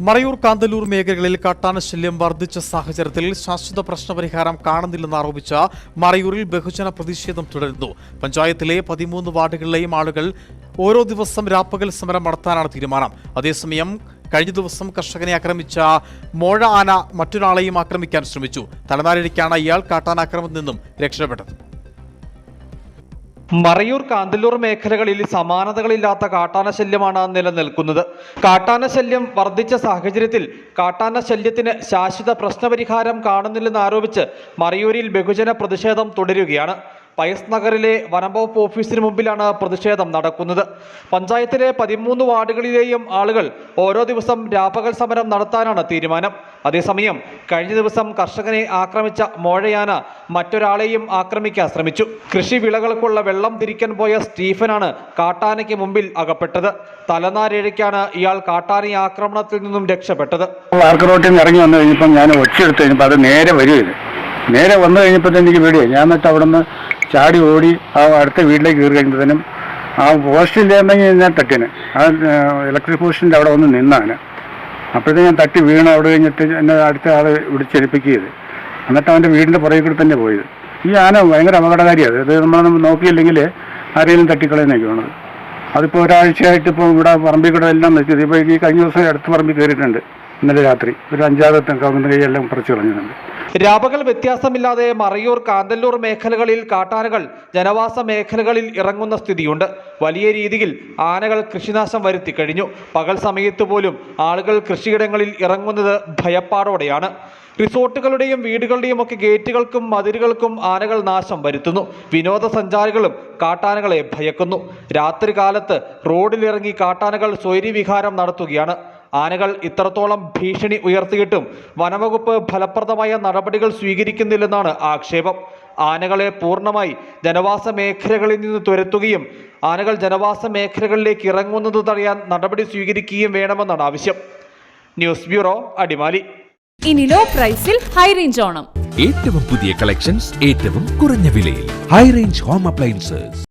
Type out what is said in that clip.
മറയൂർ കാന്തല്ലൂർ മേഖലകളിൽ കാട്ടാന ശല്യം വർദ്ധിച്ച സാഹചര്യത്തിൽ ശാശ്വത പ്രശ്നപരിഹാരം കാണുന്നില്ലെന്ന് ആരോപിച്ച മറയൂരിൽ ബഹുജന പ്രതിഷേധം തുടരുന്നു. പഞ്ചായത്തിലെ പതിമൂന്ന് വാർഡുകളിലെയും ആളുകൾ ഓരോ ദിവസം രാപ്പകൽ സമരം നടത്താനാണ് തീരുമാനം. അതേസമയം കഴിഞ്ഞ ദിവസം കർഷകനെ ആക്രമിച്ച മോഴ ആന മറ്റൊരാളെയും ആക്രമിക്കാൻ ശ്രമിച്ചു. തലനാരിഴയ്ക്കാണ് ഇയാൾ കാട്ടാനാക്രമത്തിൽ നിന്നും രക്ഷപ്പെട്ടത്. മറയൂർ കാന്തല്ലൂർ മേഖലകളിൽ സമാനതകളില്ലാത്ത കാട്ടാന ശല്യമാണ് നിലനിൽക്കുന്നത്. കാട്ടാന ശല്യം വർദ്ധിച്ച സാഹചര്യത്തിൽ കാട്ടാന ശല്യത്തിന് ശാശ്വത പ്രശ്നപരിഹാരം കാണുന്നില്ലെന്ന് ആരോപിച്ച് മറയൂരിൽ ബഹുജന പ്രതിഷേധം തുടരുകയാണ്. പയസ് നഗറിലെ വനംവകുപ്പ് ഓഫീസിന് മുമ്പിലാണ് പ്രതിഷേധം നടക്കുന്നത്. പഞ്ചായത്തിലെ പതിമൂന്ന് വാർഡുകളിലെയും ആളുകൾ ഓരോ ദിവസം രാപകൽ സമരം നടത്താനാണ് തീരുമാനം. അതേസമയം കഴിഞ്ഞ ദിവസം കർഷകനെ ആക്രമിച്ച മോഴയാന മറ്റൊരാളെയും ആക്രമിക്കാൻ ശ്രമിച്ചു. കൃഷി വിളകൾക്കുള്ള വെള്ളം തിരിക്കാൻ പോയ സ്റ്റീഫനാണ് കാട്ടാനയ്ക്ക് മുമ്പിൽ അകപ്പെട്ടത്. തലനാരിഴയ്ക്കാണ് ഇയാൾ കാട്ടാന ആക്രമണത്തിൽ നിന്നും രക്ഷപ്പെട്ടത്. ഇറങ്ങി വന്നു കഴിഞ്ഞപ്പോൾ ഞാൻ ഒച്ചയെടുത്ത് കഴിഞ്ഞപ്പോൾ അത് നേരെ വരുമായിരുന്നു നേരെ വന്നു കഴിഞ്ഞപ്പോൾ എനിക്ക് പേടിയായി. ഞാൻ എന്നിട്ട് അവിടെ നിന്ന് ചാടി ഓടി ആ അടുത്ത വീട്ടിലേക്ക് കയറി കഴിഞ്ഞപ്പോഴത്തേനും ആ പോസ്റ്റിന്റെ എന്തെങ്കിൽ ഞാൻ തട്ടിന്. ആ ഇലക്ട്രിക് പോസ്റ്റിന്റെ അവിടെ വന്ന് നിന്നാണ്. അപ്പോഴത്തേക്കും ഞാൻ തട്ടി വീണ് അവിടെ കഴിഞ്ഞിട്ട് എന്നെ അടുത്ത ആൾ വിളിച്ചെടുപ്പിക്കുകയത് എന്നിട്ട് അവന്റെ വീടിന്റെ പുറകിൽ കൂടി തന്നെ പോയത്. ഈ ആന ഭയങ്കര അപകടകാരിയാണ്. അത് നമ്മൾ നോക്കിയില്ലെങ്കിൽ ആരെങ്കിലും തട്ടിക്കളയുന്നൊക്കെ വേണത് അതിപ്പോൾ ഒരാഴ്ചയായിട്ട് ഇപ്പോൾ ഇവിടെ പറമ്പിൽ കൂടെ എല്ലാം നിൽക്കുന്നത് ഇപ്പോൾ ഈ കഴിഞ്ഞ ദിവസം അടുത്ത് പറമ്പിൽ കയറിയിട്ടുണ്ട്. ഇന്നലെ രാത്രി ഒരു അഞ്ചാറ് കവുന്ന കൈയെല്ലാം പറിച്ചു കളഞ്ഞിട്ടുണ്ട്. രാപകൽ വ്യത്യാസമില്ലാതെ മറയൂർ കാന്തല്ലൂർ മേഖലകളിൽ കാട്ടാനകൾ ജനവാസ മേഖലകളിൽ ഇറങ്ങുന്ന സ്ഥിതിയുണ്ട്. വലിയ രീതിയിൽ ആനകൾ കൃഷിനാശം വരുത്തി കഴിഞ്ഞു. പകൽ സമയത്ത് പോലും ആളുകൾ കൃഷിയിടങ്ങളിൽ ഇറങ്ങുന്നത് ഭയപ്പാടോടെയാണ്. റിസോർട്ടുകളുടെയും വീടുകളുടെയും ഒക്കെ ഗേറ്റുകൾക്കും മതിലുകൾക്കും ആനകൾ നാശം വരുത്തുന്നു. വിനോദസഞ്ചാരികളും കാട്ടാനകളെ ഭയക്കുന്നു. രാത്രി കാലത്ത് റോഡിലിറങ്ങി കാട്ടാനകൾ സ്വൈര്യവിഹാരം നടത്തുകയാണ്. ആനകൾ ഇത്രത്തോളം ഭീഷണി ഉയർത്തിയിട്ടും വനവകുപ്പ് ഫലപ്രദമായ നടപടികൾ സ്വീകരിക്കുന്നില്ലെന്നാണ് ആക്ഷേപം. ആനകളെ പൂർണമായി ജനവാസ മേഖലകളിൽ നിന്ന് തുരത്തുകയും ആനകൾ ജനവാസ മേഖലകളിലേക്ക് ഇറങ്ങുന്നത് തടയാൻ നടപടി സ്വീകരിക്കുകയും വേണമെന്നാണ് ആവശ്യം. News bureau Adimali. ഇനി ലോ പ്രൈസിൽ ഹൈ റേഞ്ച് ഓണം. ഏറ്റവും പുതിയ കളക്ഷൻസ് ഏറ്റവും കുറഞ്ഞ വിലയിൽ. High range home appliances